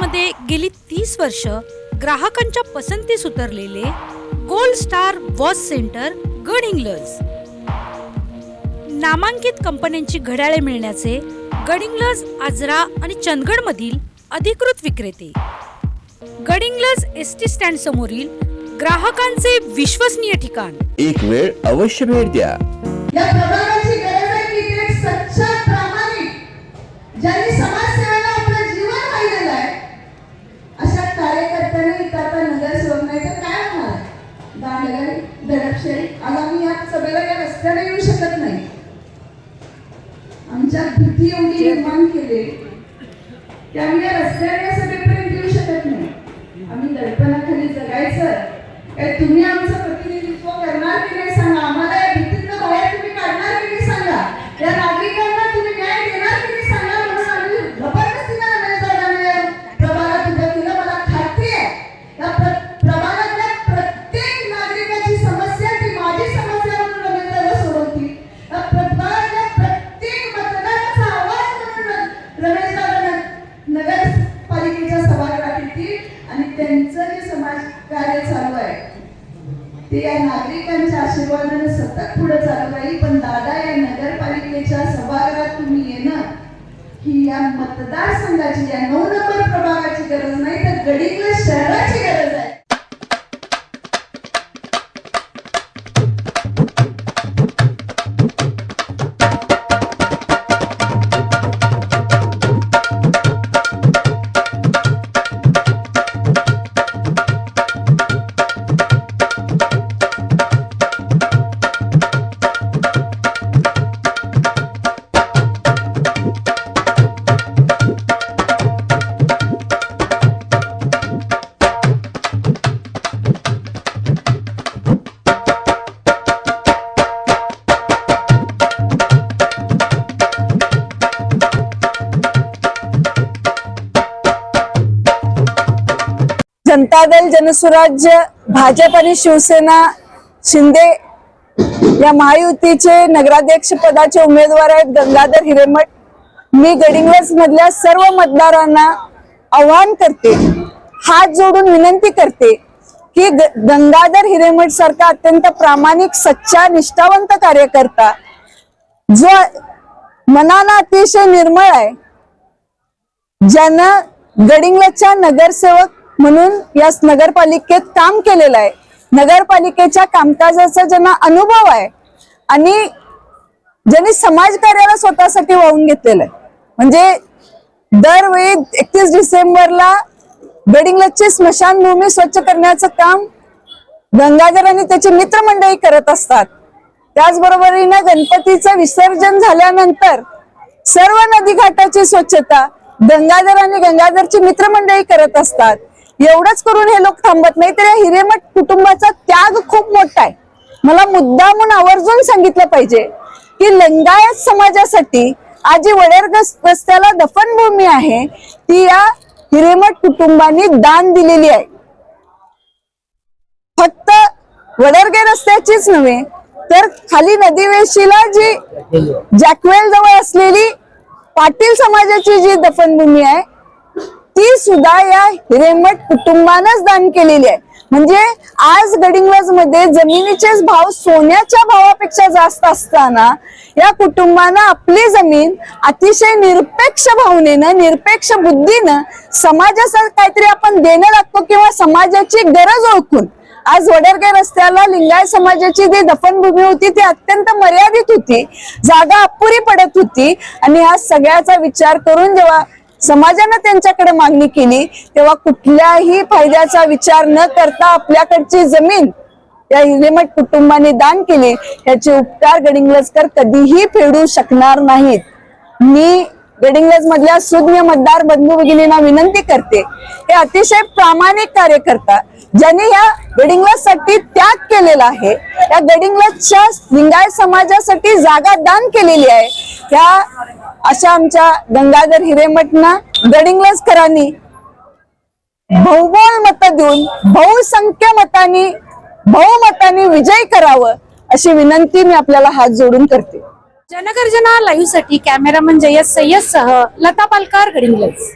मध्ये गेली तीस वर्ष ग्राहकांच्या पसंतीस उतरलेले gold star watch center Gadhinglaj नामांकित कंपन्यांची घड्याळे मिळण्याचे गडिंग्लज आजरा आणि चंदगडमधील अधिकृत विक्रेते. गडिंग्लज एस टी स्टँड समोरील ग्राहकांचे विश्वसनीय ठिकाण. एक वेळ अवश्य भेट द्या. सभेला येऊ शकत नाही. आमच्या भीती एवढी निर्माण केली. की आम्ही या रस्त्याने या येऊ शकत नाही. आम्ही दडपणाखाली जगायचं. काय तुम्ही ते या नागरिकांच्या आशीर्वादाने सतत पुढे चालू राहील पण दादा या नगरपालिकेच्या सभागृहात तुम्ही येणं ही या मतदारसंघाची या नऊ नंबर प्रभागाची गरज नाही. तर गडिंग्लज शहराची जनता दल जनसुराज्य भाजप आणि शिवसेना शिंदे या महायुतीचे नगराध्यक्ष पदाचे उमेदवार आहेत गंगाधर हिरेमठ. मी गडिंग्लज मधल्या सर्व मतदारांना आवाहन करते हात जोडून विनंती करते की गंगाधर हिरेमठ सारखा अत्यंत प्रामाणिक सच्चा निष्ठावंत कार्यकर्ता जो मनानं अतिशय निर्मळ आहे ज्यानं गडिंग्लजच्या नगरसेवक म्हणून या नगरपालिकेत काम केलेलं आहे. नगरपालिकेच्या कामकाजाचा ज्यांना अनुभव आहे आणि ज्यांनी समाजकार्याला स्वतःसाठी वाहून घेतलेलं आहे. म्हणजे दरवेळी एकतीस डिसेंबरला गडिंग्लजची स्मशानभूमी स्वच्छ करण्याचं काम गंगाधर आणि त्याची मित्रमंडळी करत असतात. त्याचबरोबरीनं गणपतीचं विसर्जन झाल्यानंतर सर्व नदी घाटाची स्वच्छता गंगाधर आणि गंगाधरची मित्रमंडळी करत असतात. एवढंच करून हे लोक थांबत नाही. तर या हिरेमठ कुटुंबाचा त्याग खूप मोठा आहे. मला मुद्दामून आवर्जून सांगितलं पाहिजे की लिंगायत समाजासाठी आजी वडेर रस्त्याला दफनभूमी आहे. ती या हिरेमठ कुटुंबांनी दान दिलेली आहे. फक्त वडरगे रस्त्याचीच नव्हे तर खाली नदीवेशीला जी जॅकवेल जवळ असलेली पाटील समाजाची जी दफनभूमी आहे सुद्धा या हिरेमठ कुटुंबानच दान केलेली आहे. म्हणजे आज गडिंग्लजमध्ये जमिनीचेच भाव सोन्याच्या भावापेक्षा जास्त असताना या कुटुंबानं आपली जमीन अतिशय निरपेक्ष भावनेनं निरपेक्ष बुद्धीनं समाजासाठी काहीतरी आपण देणं लागतो किंवा समाजाची गरज ओळखून. आज वडरगे रस्त्याला लिंगायत समाजाची जी दफनभूमी होती ती अत्यंत मर्यादित होती. जागा अपुरी पडत होती. आणि ह्या सगळ्याचा विचार करून जेव्हा समाजानं त्यांच्याकडे मागणी केली तेव्हा कुठल्याही फायद्याचा विचार न करता आपल्याकडची जमीन या हिरेमठ कुटुंबाने दान केली याचे उपकार गडिंगलजकर कधीही फेडू शकणार नाहीत. मी गडिंगलज मधल्या सुज्ञ मतदार बंधू भगिनींना विनंती करते हे अतिशय प्रामाणिक कार्यकर्ता ज्यांनी या गडिंग्लजसाठी त्याग केलेला आहे या गडिंगलजच्या लिंगायत समाजासाठी जागा दान केलेली आहे ह्या अशा आमच्या गंगाधर हिरेमठना गडिंग्लजकरांनी बहुबोल मत देऊन बहुसंख्य मतांनी बहुमतांनी विजय करावं अशी विनंती मी आपल्याला हात जोडून करते. जनगर्जना लाईव्हसाठी कॅमेरामन जयस सय्यद सह लता पालकार गडिंग्लज.